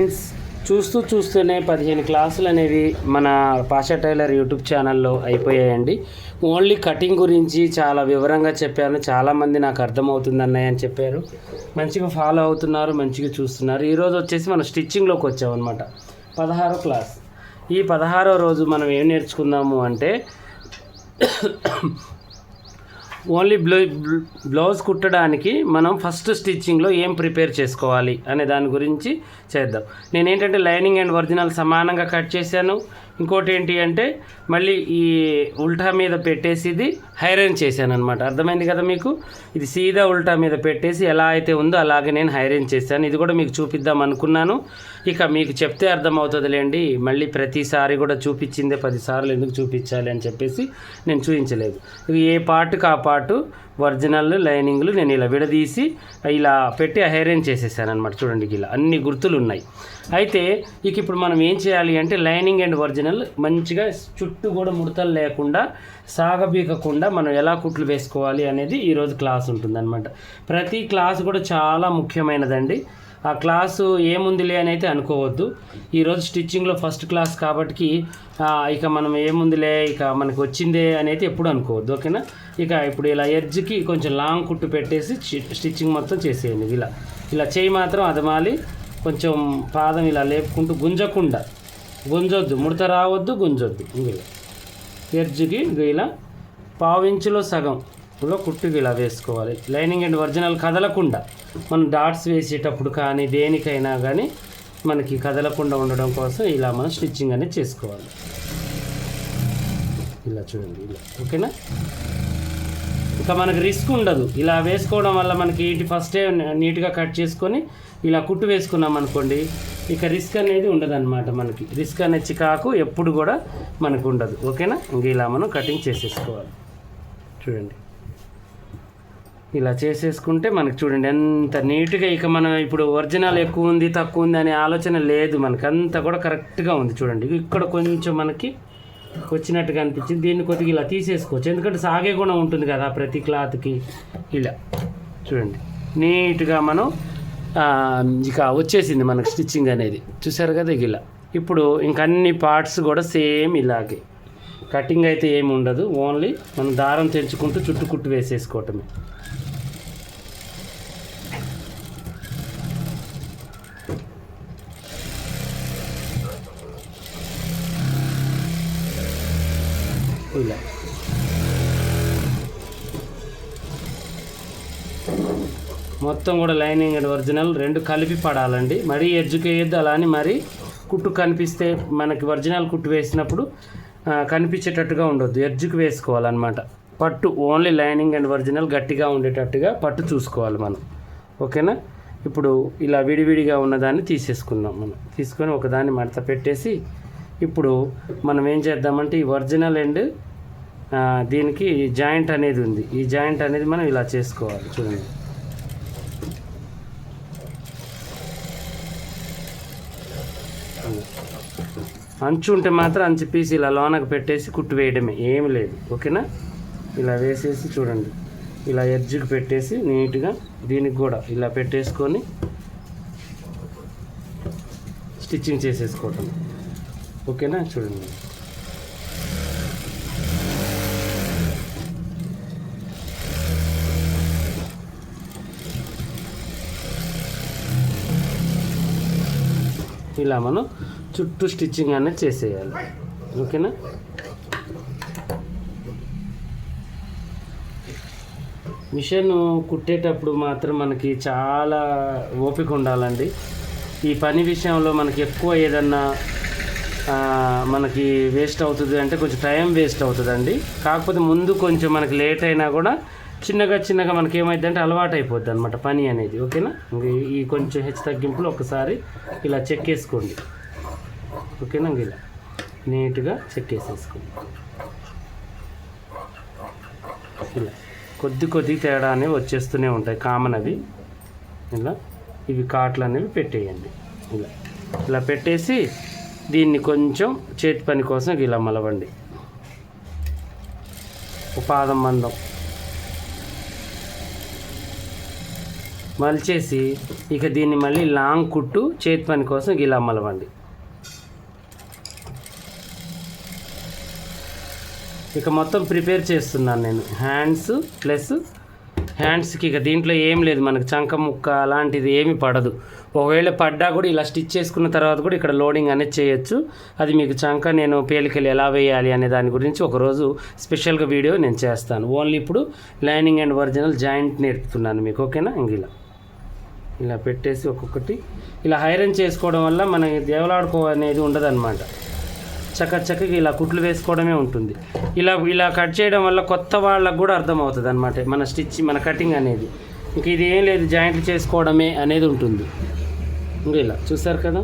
Friends చూస్తూ చూస్తూనే పదిహేను క్లాసులు అనేవి మన పాషా టైలర్ యూట్యూబ్ ఛానల్లో అయిపోయాయండి. ఓన్లీ కటింగ్ గురించి చాలా వివరంగా చెప్పాను చాలామంది నాకు అర్థమవుతుంది అన్నయ్య అని చెప్పారు. మంచిగా ఫాలో అవుతున్నారు మంచిగా చూస్తున్నారు. ఈరోజు వచ్చేసి మనం స్టిచ్చింగ్లోకి వచ్చామన్నమాట. పదహారో క్లాస్. ఈ పదహారో రోజు మనం ఏం నేర్చుకుందాము అంటే ఓన్లీ బ్లౌ బ్లౌజ్ కుట్టడానికి మనం ఫస్ట్ స్టిచ్చింగ్లో ఏం ప్రిపేర్ చేసుకోవాలి అనే దాని గురించి చేద్దాం. నేను ఏంటంటే లైనింగ్ అండ్ ఒరిజినల్ సమానంగా కట్ చేశాను. ఇంకోటి ఏంటి అంటే మళ్ళీ ఈ ఉల్టా మీద పెట్టేసి ఇది హైరన్ చేశాను అనమాట అర్థమైంది కదా మీకు? ఇది సీదా ఉల్టా మీద పెట్టేసి ఎలా అయితే ఉందో అలాగే నేను హైరన్ చేశాను. ఇది కూడా మీకు చూపిద్దాం అనుకున్నాను. ఇక మీకు చెప్తే అర్థమవుతుందిలేండి. మళ్ళీ ప్రతిసారి కూడా చూపించిందే పదిసార్లు ఎందుకు చూపించాలి అని చెప్పేసి నేను చూపించలేదు ఏ పార్ట్కి ఆ పార్టు? ఒరిజినల్ లైనింగ్లు నేను ఇలా విడదీసి ఇలా పెట్టి హైరన్ చేసేసాను అనమాట చూడండి ఇలా అన్ని గుర్తులు ఉన్నాయి అయితే ఇక ఇప్పుడు మనం ఏం చేయాలి అంటే లైనింగ్ అండ్ ఒరిజినల్ మంచిగా చుట్టూ కూడా ముడతలు లేకుండా సాగబీకకుండా మనం ఎలా కుట్లు వేసుకోవాలి అనేది ఈరోజు క్లాస్ ఉంటుందన్నమాట. ప్రతి క్లాస్ కూడా చాలా ముఖ్యమైనదండి. ఆ క్లాసు ఏముందిలే అని అయితే అనుకోవద్దు ఈరోజు స్టిచ్చింగ్లో ఫస్ట్ క్లాస్ కాబట్టి ఇక మనం ఏముందిలే ఇక మనకు వచ్చిందే అని అయితే ఎప్పుడు అనుకోవద్దు ఓకేనా? ఇక ఇప్పుడు ఇలా ఎడ్జ్కి కొంచెం లాంగ్ కుట్టు పెట్టేసి స్టిచ్చింగ్ మొత్తం చేసేయండి ఇలా. ఇలా చేయి మాత్రం అదమాలి. కొంచెం పాదం ఇలా లేపుకుంటూ గుంజకుండా. గుంజొద్దు ముడత రావద్దు గుంజొద్దు. ఇంగిలా ఎడ్జ్కి ఇంక ఇలా. పావించులో సగం. లో కుట్టుకు ఇలా వేసుకోవాలి. లైనింగ్ అండ్ ఒరిజినల్ కదలకుండా. మనం డాట్స్ వేసేటప్పుడు కానీ దేనికైనా కానీ మనకి కదలకుండా ఉండడం కోసం ఇలా మనం స్టిచ్చింగ్ అనేది చేసుకోవాలి. ఇలా చూడండి ఇలా. ఓకేనా? ఇంకా మనకి రిస్క్ ఉండదు. ఇలా వేసుకోవడం వల్ల మనకి ఇటు ఫస్టే నీట్గా కట్ చేసుకొని ఇలా కుట్టు వేసుకున్నాం అనుకోండి ఇక రిస్క్ అనేది ఉండదనమాట మనకి. రిస్క్ అనే చికాకు ఎప్పుడు కూడా మనకు ఉండదు. ఓకేనా? ఇంక ఇలా మనం కటింగ్ చేసేసుకోవాలి. చూడండి. ఇలా చేసేసుకుంటే మనకు చూడండి ఎంత నీట్గా ఇక మనం ఇప్పుడు ఒరిజినల్ ఎక్కువ ఉంది తక్కువ ఉంది అనే ఆలోచన లేదు మనకి. అంతా కూడా కరెక్ట్గా ఉంది చూడండి. ఇక్కడ కొంచెం మనకి వచ్చినట్టుగా అనిపించింది. దీన్ని కొద్దిగా ఇలా తీసేసుకోవచ్చు. ఎందుకంటే సాగే గుణం ఉంటుంది కదా ప్రతి క్లాత్కి. ఇలా చూడండి. నీట్గా మనం ఇక వచ్చేసింది మనకు స్టిచ్చింగ్ అనేది. చూసారు కదా ఇలా. ఇప్పుడు ఇంక అన్ని పార్ట్స్ కూడా సేమ్ ఇలాగే. కటింగ్ అయితే ఏమి ఉండదు. ఓన్లీ మనం దారం తెంచుకుంటూ చుట్టుకుట్టు వేసేసుకోవటమే. మొత్తం కూడా లైనింగ్ అండ్ ఒరిజినల్ రెండు కలిపి పడాలండి. మరీ ఎడ్జుకేయద్దు అలా అని మరీ కుట్టు కనిపిస్తే మనకి ఒరిజినల్ కుట్టు వేసినప్పుడు కనిపించేటట్టుగా ఉండొద్దు. ఎడ్జుకు వేసుకోవాలన్నమాట. పట్టు ఓన్లీ లైనింగ్ అండ్ ఒరిజినల్ గట్టిగా ఉండేటట్టుగా పట్టు చూసుకోవాలి మనం. ఓకేనా? ఇప్పుడు ఇలా విడివిడిగా ఉన్నదాన్ని తీసేసుకుందాం మనం. తీసుకొని ఒకదాన్ని మడత పెట్టేసి ఇప్పుడు మనం ఏం చేద్దామంటే ఈ ఒరిజినల్ అండ్ దీనికి జాయింట్ అనేది ఉంది. ఈ జాయింట్ అనేది మనం ఇలా చేసుకోవాలి. చూడండి. అంచు ఉంటే మాత్రం అంచు పీసి ఇలా లోనకు పెట్టేసి కుట్టు వేయడమే. ఏమి లేదు. ఓకేనా? ఇలా వేసేసి చూడండి. ఇలా ఎడ్జ్కి పెట్టేసి నీట్గా దీనికి కూడా ఇలా పెట్టేసుకొని స్టిచ్చింగ్ చేసేసుకోవటం. ఓకేనా? చూడండి. ఇలా మనం చుట్టూ స్టిచ్చింగ్ అనేది చేసేయాలి. ఓకేనా? మిషన్ కుట్టేటప్పుడు మాత్రం మనకి చాలా ఓపిక ఉండాలండి. ఈ పని విషయంలో మనకి ఎక్కువ ఏదన్నా మనకి వేస్ట్ అవుతుంది అంటే కొంచెం టైం వేస్ట్ అవుతుందండి. కాకపోతే ముందు కొంచెం మనకి లేట్ అయినా కూడా చిన్నగా చిన్నగా మనకి ఏమైంది అంటే అలవాటు అయిపోద్ది అనమాట పని అనేది ఓకేనా? ఈ కొంచెం హెచ్చు తగ్గింపులు ఒకసారి ఇలా చెక్ వేసుకోండి ఓకేనా ఇంక ఇలా? నీట్గా చెక్ వేసేసుకోండి ఇలా. కొద్ది కొద్ది తేడా అనేవి వచ్చేస్తూనే ఉంటాయి కామన్ అవి. ఇలా. ఇవి కాట్లు అనేవి పెట్టేయండి. ఇలా. ఇలా పెట్టేసి దీన్ని కొంచెం చేతి పని కోసం ఇలా మలవండి. పాదం మందం. మలిచేసి ఇక దీన్ని మళ్ళీ లాంగ్ కుట్టు చేతి పని కోసం ఇలా మలవండి. ఇక మొత్తం ప్రిపేర్ చేస్తున్నాను నేను. హ్యాండ్స్ ప్లస్ హ్యాండ్స్కి ఇక దీంట్లో ఏం లేదు మనకు చంక ముక్క అలాంటిది ఏమి పడదు. ఒకవేళ పడ్డా కూడా ఇలా స్టిచ్ చేసుకున్న తర్వాత కూడా ఇక్కడ లోడింగ్ అనేది చేయొచ్చు. అది మీకు చంక నేను పేలికలు ఎలా వేయాలి అనే దాని గురించి ఒకరోజు స్పెషల్గా వీడియో నేను చేస్తాను. ఓన్లీ ఇప్పుడు లైనింగ్ అండ్ ఒరిజినల్ జాయింట్ నేర్పుతున్నాను మీకు. ఓకేనా ఇంక ఇలా పెట్టేసి ఒక్కొక్కటి ఇలా ఐరన్ చేసుకోవడం వల్ల మనకి దేవలాడుకో అనేది ఉండదన్నమాట. చక్క చక్కగా ఇలా కుట్లు వేసుకోవడమే ఉంటుంది. ఇలా ఇలా కట్ చేయడం వల్ల కొత్త వాళ్ళకు కూడా అర్థమవుతుంది అనమాట మన స్టిచ్ మన కటింగ్ అనేది. ఇంక ఇది ఏం లేదు జాయింట్లు చేసుకోవడమే అనేది ఉంటుంది. ఇంకా ఇలా చూసారు కదా?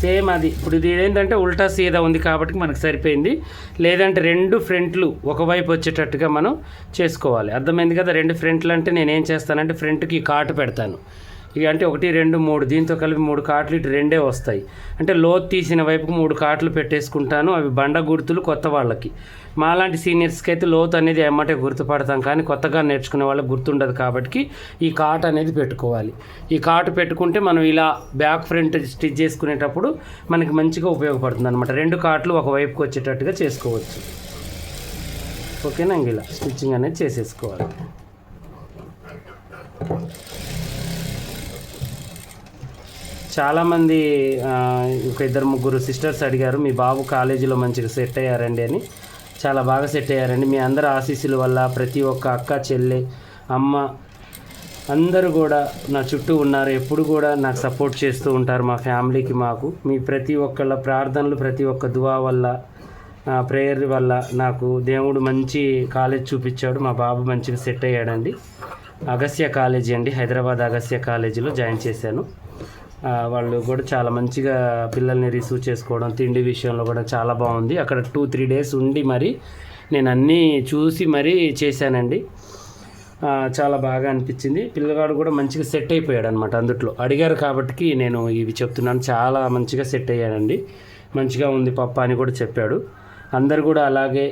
సేమ్ అది. ఇప్పుడు ఇది ఏంటంటే ఉల్టా సీదా ఉంది కాబట్టి మనకు సరిపోయింది. లేదంటే రెండు ఫ్రంట్లు ఒకవైపు వచ్చేటట్టుగా మనం చేసుకోవాలి. అర్థమైంది కదా? రెండు ఫ్రంట్లు అంటే నేను ఏం చేస్తానంటే ఫ్రంట్కి కాటు పెడతాను. ఇక అంటే ఒకటి రెండు మూడు. దీంతో కలిపి మూడు కాట్లు ఇటు రెండే వస్తాయి. అంటే లోతు తీసిన వైపుకు మూడు కాట్లు పెట్టేసుకుంటాను. అవి బండ గుర్తులు కొత్త వాళ్ళకి. మాలాంటి సీనియర్స్కి అయితే లోతు అనేది ఏమంటే గుర్తుపడతాం. కానీ కొత్తగా నేర్చుకునే వాళ్ళకి గుర్తుండదు కాబట్టి ఈ కాట్ అనేది పెట్టుకోవాలి. ఈ కాటు పెట్టుకుంటే మనం ఇలా బ్యాక్ ఫ్రంట్ స్టిచ్ చేసుకునేటప్పుడు మనకి మంచిగా ఉపయోగపడుతుంది అనమాట రెండు కాట్లు ఒక వైపుకి వచ్చేటట్టుగా చేసుకోవచ్చు. ఓకేనా ఇలా స్టిచ్చింగ్ అనేది చేసేసుకోవాలి. చాలామంది ఒక ఇద్దరు ముగ్గురు సిస్టర్స్ అడిగారు మీ బాబు కాలేజీలో మంచిగా సెట్ అయ్యారండి అని. చాలా బాగా సెట్ అయ్యారండి. మీ అందరి ఆశీస్సుల వల్ల ప్రతి ఒక్క అక్క చెల్లె అమ్మ అందరూ కూడా నా చుట్టూ ఉన్నారు. ఎప్పుడు కూడా నాకు సపోర్ట్ చేస్తూ ఉంటారు మా ఫ్యామిలీకి మాకు. మీ ప్రతి ఒక్కళ్ళ ప్రార్థనలు ప్రతి ఒక్క దువా వల్ల ప్రేయర్ వల్ల నాకు దేవుడు మంచి కాలేజ్ చూపించాడు. మా బాబు మంచిగా సెట్ అయ్యాడండి. అగస్య కాలేజీ అండి. హైదరాబాద్ అగస్య కాలేజీలో జాయిన్ చేశాను. వాళ్ళు కూడా చాలా మంచిగా పిల్లల్ని రిసీవ్ చేసుకోవడం తిండి విషయంలో కూడా చాలా బాగుంది. అక్కడ టూ త్రీ డేస్ ఉండి మరి నేను అన్నీ చూసి మరీ చేశానండి. చాలా బాగా అనిపించింది. పిల్లగాడు కూడా మంచిగా సెట్ అయిపోయాడు అనమాట అందుట్లో. అడిగారు కాబట్టి నేను ఇవి చెప్తున్నాను. చాలా మంచిగా సెట్ అయ్యాడండి. మంచిగా ఉంది పప్ప అని కూడా చెప్పాడు. అందరు కూడా అలాగే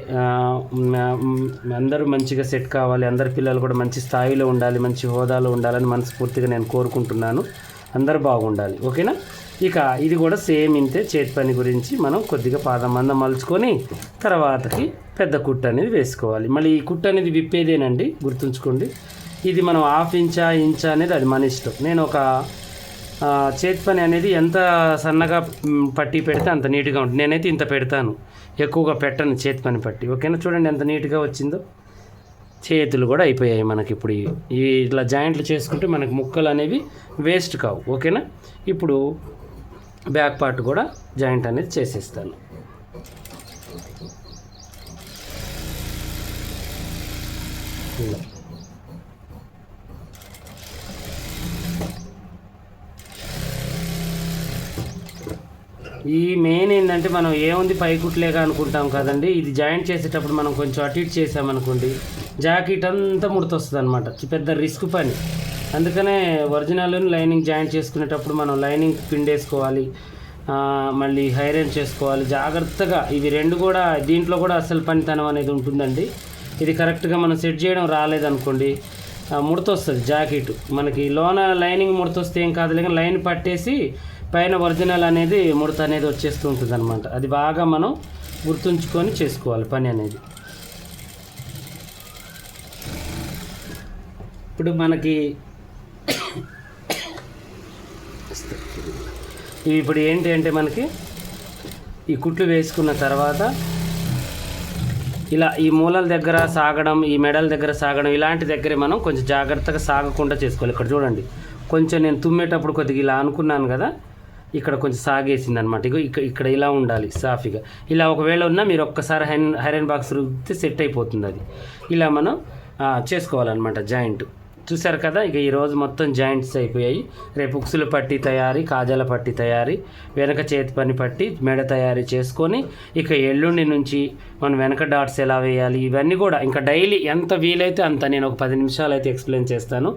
అందరూ మంచిగా సెట్ కావాలి. అందరి పిల్లలు కూడా మంచి స్థాయిలో ఉండాలి మంచి హోదాలో ఉండాలని మనస్ఫూర్తిగా నేను కోరుకుంటున్నాను. అందరు బాగుండాలి ఓకేనా? ఇక ఇది కూడా సేమ్ ఇంతే చేతి పని గురించి మనం కొద్దిగా పాదం మందం మలుచుకొని తర్వాతకి పెద్ద కుట్టు అనేది వేసుకోవాలి. మళ్ళీ ఈ కుట్టు అనేది విప్పేదేనండి గుర్తుంచుకోండి. ఇది మనం హాఫ్ ఇంచా ఇంచా అనేది అది మన ఇష్టం. నేను ఒక చేతి పని అనేది ఎంత సన్నగా పట్టి పెడితే అంత నీట్గా ఉంటుంది. నేనైతే ఇంత పెడతాను. ఎక్కువగా పెట్టను చేతి పని పట్టి. ఓకేనా? చూడండి ఎంత నీట్గా వచ్చిందో. చేతులు కూడా అయిపోయాయి మనకి ఇప్పుడు ఈ ఇట్లా జాయింట్లు చేసుకుంటే మనకి ముక్కలు అనేవి వేస్ట్ కావు ఓకేనా? ఇప్పుడు బ్యాక్ పార్ట్ కూడా జాయింట్ అనేది చేసేస్తాను. ఇలా. ఈ మెయిన్ ఏంటంటే మనం ఏముంది పైకుట్లేగా అనుకుంటాం కదండి. ఇది జాయింట్ చేసేటప్పుడు మనం కొంచెం అటు ఇటు చేసామనుకోండి జాకెట్ అంతా ముడతొస్తుంది అనమాట పెద్ద రిస్క్ పని. అందుకనే ఒరిజినల్ లైనింగ్ జాయింట్ చేసుకునేటప్పుడు మనం లైనింగ్ పిండేసుకోవాలి. మళ్ళీ హైరన్ చేసుకోవాలి. జాగ్రత్తగా ఇవి రెండు కూడా దీంట్లో కూడా అసలు పనితనం అనేది ఉంటుందండి. ఇది కరెక్ట్గా మనం సెట్ చేయడం రాలేదనుకోండి ముడతొస్తుంది జాకెట్ మనకి లోన లైనింగ్ ముడత వస్తే ఏం కాదు లేక లైన్ పట్టేసి పైన ఒరిజినల్ అనేది ముడత అనేది వచ్చేస్తూ ఉంటుంది అనమాట అది బాగా మనం గుర్తుంచుకొని చేసుకోవాలి పని అనేది. ఇప్పుడు మనకి ఇప్పుడు ఏంటి అంటే మనకి ఈ కుట్లు వేసుకున్న తర్వాత ఇలా ఈ మూలల దగ్గర సాగడం ఈ మెడల దగ్గర సాగడం ఇలాంటి దగ్గరే మనం కొంచెం జాగ్రత్తగా సాగకుండా చేసుకోవాలి. ఇక్కడ చూడండి. కొంచెం నేను తుమ్మేటప్పుడు కొద్దిగా ఇలా అనుకున్నాను కదా ఇక్కడ కొంచెం సాగేసింది అనమాట ఇగో ఇక్కడ ఇలా ఉండాలి సాఫీగా. ఇలా ఒకవేళ ఉన్నా మీరు ఒక్కసారి హైరన్ హైరన్ బాక్స్ రుద్దితే సెట్ అయిపోతుంది అది. ఇలా మనం చేసుకోవాలన్నమాట జాయింట్. చూసారు కదా ఇక ఈరోజు మొత్తం జాయింట్స్ అయిపోయాయి. రేపు ఉక్సుల పట్టి తయారీ కాజాల పట్టి తయారీ వెనక చేతి పని పట్టి మెడ తయారీ చేసుకొని ఇక ఎల్లుండి నుంచి మనం వెనక డాట్స్ ఎలా వేయాలి ఇవన్నీ కూడా ఇంకా డైలీ ఎంత వీలైతే అంత నేను ఒక పది నిమిషాలు అయితే ఎక్స్ప్లెయిన్ చేస్తాను.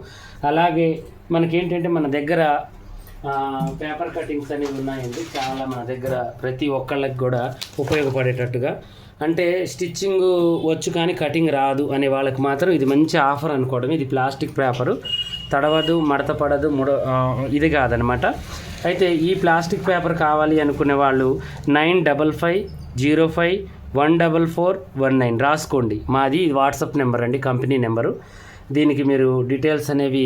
అలాగే మనకేంటంటే మన దగ్గర పేపర్ కటింగ్స్ అనేవి ఉన్నాయండి. చాలా మన దగ్గర ప్రతి ఒక్కళ్ళకి కూడా ఉపయోగపడేటట్టుగా. అంటే స్టిచ్చింగ్ వచ్చు కానీ కటింగ్ రాదు అనే వాళ్ళకి మాత్రం ఇది మంచి ఆఫర్ అనుకోవడం ఇది ప్లాస్టిక్ పేపరు. తడవదు మడత పడదు ముడ ఇది కాదనమాట. అయితే ఈ ప్లాస్టిక్ పేపర్ కావాలి అనుకునే వాళ్ళు nine double five zero five one double four one nine రాసుకోండి. మాది వాట్సాప్ నెంబర్ అండి కంపెనీ నెంబరు. దీనికి మీరు డీటెయిల్స్ అనేవి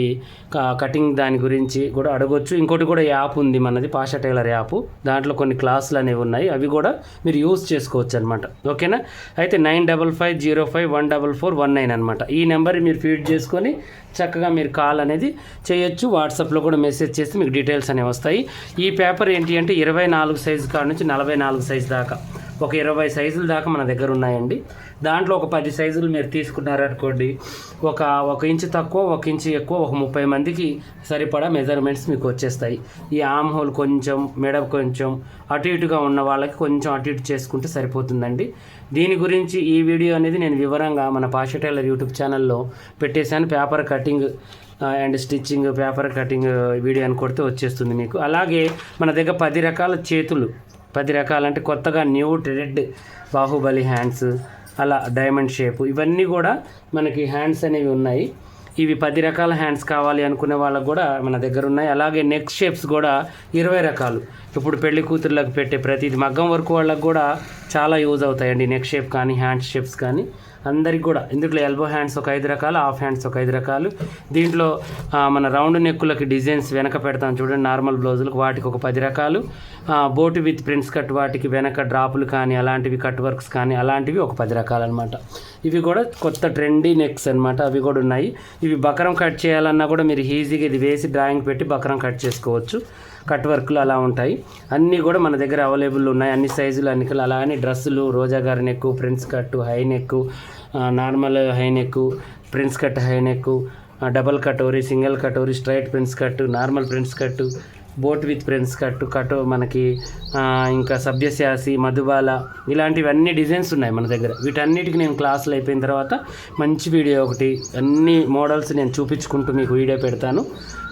క- కటింగ్ దాని గురించి కూడా అడగొచ్చు. ఇంకోటి కూడా యాప్ ఉంది మనది పాషా టైలర్ యాప్ దాంట్లో కొన్ని క్లాసులు అనేవి ఉన్నాయి. అవి కూడా మీరు యూస్ చేసుకోవచ్చు అనమాట ఓకేనా అయితే nine double five zero five one double four one nine అనమాట ఈ నెంబర్ మీరు ఫీడ్ చేసుకొని చక్కగా మీరు కాల్ అనేది చేయొచ్చు. వాట్సాప్లో కూడా మెసేజ్ చేస్తే మీకు డీటెయిల్స్ అనేవి వస్తాయి. ఈ పేపర్ ఏంటి అంటే ఇరవై నాలుగు సైజు కాడ నుంచి నలభై నాలుగు సైజు దాకా. ఒక ఇరవై సైజుల దాకా మన దగ్గర ఉన్నాయండి. దాంట్లో ఒక పది సైజులు మీరు తీసుకున్నారనుకోండి ఒక ఒక ఇంచు తక్కువ ఒక ఇంచు ఎక్కువ ఒక ముప్పై మందికి సరిపడా మెజర్మెంట్స్ మీకు వచ్చేస్తాయి. ఈ ఆమ్ హోల్ కొంచెం మెడ కొంచెం అటు ఇటుగా ఉన్న వాళ్ళకి కొంచెం అటు ఇటు చేసుకుంటే సరిపోతుందండి. దీని గురించి ఈ వీడియో అనేది నేను వివరంగా మన పాష టైలర్ యూట్యూబ్ ఛానల్లో పెట్టేశాను. Paper cutting and stitching paper cutting video అని కొడితే వచ్చేస్తుంది మీకు. అలాగే మన దగ్గర పది రకాల చేతులు పది రకాలంటే కొత్తగా న్యూ ట్రెడ్ బాహుబలి హ్యాండ్స్ అలా డైమండ్ షేప్ ఇవన్నీ కూడా మనకి హ్యాండ్స్ అనేవి ఉన్నాయి. ఇవి పది రకాల హ్యాండ్స్ కావాలి అనుకునే వాళ్ళకు కూడా మన దగ్గర ఉన్నాయి. అలాగే నెక్ షేప్స్ కూడా ఇరవై రకాలు. ఇప్పుడు పెళ్ళి కూతుర్లకు పెట్టే ప్రతిది మగ్గం వర్క్ వాళ్ళకు కూడా చాలా యూజ్ అవుతాయండి. నెక్ షేప్ కానీ హ్యాండ్ షేప్స్ కానీ అందరికి కూడా. ఇందులో ఎల్బో హ్యాండ్స్ ఒక ఐదు రకాలు హాఫ్ హ్యాండ్స్ ఒక ఐదు రకాలు. దీంట్లో మన రౌండ్ నెక్కులకి డిజైన్స్ వెనక పెడతాం చూడండి. నార్మల్ బ్లౌజులకు వాటికి ఒక పది రకాలు. బోటు విత్ ప్రింట్స్ కట్ వాటికి వెనక డ్రాపులు కానీ అలాంటివి కట్ వర్క్స్ కానీ అలాంటివి ఒక పది రకాలు అనమాట ఇవి కూడా కొత్త ట్రెండీ నెక్స్ అనమాట అవి కూడా ఉన్నాయి. ఇవి బకరం కట్ చేయాలన్నా కూడా మీరు ఈజీగా ఇది వేసి డ్రాయింగ్ పెట్టి బకరం కట్ చేసుకోవచ్చు. కట్ వర్క్లు అలా ఉంటాయి. అన్నీ కూడా మన దగ్గర అవైలబుల్ ఉన్నాయి. అన్ని సైజులు అన్ని కలర్. అలానే డ్రెస్సులు రోజా గారి neck prince cut high neck normal high neck prince cut high neck double katori single katori straight prince cut normal prince cut boat with prince cut cut మనకి ఇంకా సభ్యశాసి మధుబాల ఇలాంటివన్నీ డిజైన్స్ ఉన్నాయి మన దగ్గర. వీటన్నిటికి నేను క్లాసులు అయిపోయిన తర్వాత మంచి వీడియో ఒకటి అన్ని మోడల్స్ నేను చూపించుకుంటూ మీకు వీడియో పెడతాను.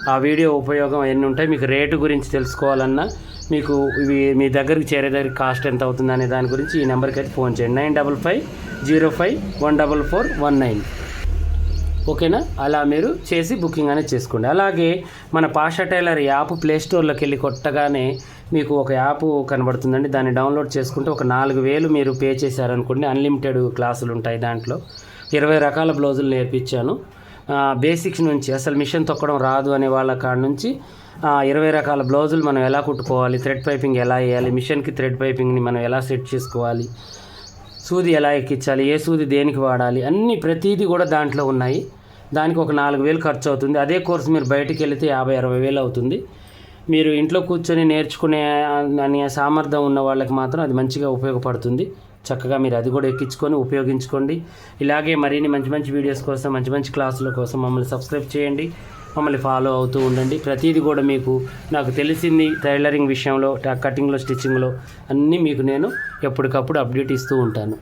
ఆ వీడియో ఉపయోగం ఎన్ని ఉంటాయి మీకు రేటు గురించి తెలుసుకోవాలన్నా మీకు ఇవి మీ దగ్గరికి చేరే దగ్గర కాస్ట్ ఎంత అవుతుంది అనే దాని గురించి ఈ నెంబర్కి అయితే ఫోన్ చేయండి. Nine double five zero five one double four one nine. ఓకేనా? అలా మీరు చేసి బుకింగ్ అనేది చేసుకోండి. అలాగే మన పాషా టైలర్ యాప్ ప్లే స్టోర్లోకి వెళ్ళి కొట్టగానే మీకు ఒక యాప్ కనబడుతుందండి. దాన్ని డౌన్లోడ్ చేసుకుంటే ఒక నాలుగు వేలు మీరు పే చేశారనుకోండి. అన్లిమిటెడ్ క్లాసులు ఉంటాయి దాంట్లో. ఇరవై రకాల బ్లౌజులు నేర్పించాను. బేసిక్స్ నుంచి అసలు మిషన్ తొక్కడం రాదు అనే వాళ్ళ కాడ నుంచి ఇరవై రకాల బ్లౌజులు మనం ఎలా కుట్టుకోవాలి థ్రెడ్ పైపింగ్ ఎలా వేయాలి మిషన్కి థ్రెడ్ పైపింగ్ని మనం ఎలా సెట్ చేసుకోవాలి సూది ఎలా ఎక్కించాలి ఏ సూది దేనికి వాడాలి అన్ని ప్రతిదీ కూడా దాంట్లో ఉన్నాయి. దానికి ఒక నాలుగు వేలు ఖర్చు అవుతుంది. అదే కోర్సు మీరు బయటికి వెళితే యాభై అరవై వేలు అవుతుంది. మీరు ఇంట్లో కూర్చొని నేర్చుకునే అనే సామర్థ్యం ఉన్న వాళ్ళకి మాత్రం అది మంచిగా ఉపయోగపడుతుంది. చక్కగా మీరు అది కూడా ఎక్కించుకొని ఉపయోగించుకోండి. ఇలాగే మరిన్ని మంచి మంచి వీడియోస్ కోసం మంచి మంచి క్లాసుల కోసం మమ్మల్ని సబ్స్క్రైబ్ చేయండి. మమ్మల్ని ఫాలో అవుతూ ఉండండి. ప్రతిదీ కూడా మీకు నాకు తెలిసింది టైలరింగ్ విషయంలో కటింగ్లో స్టిచ్చింగ్లో అన్నీ మీకు నేను ఎప్పటికప్పుడు అప్డేట్ ఇస్తూ ఉంటాను.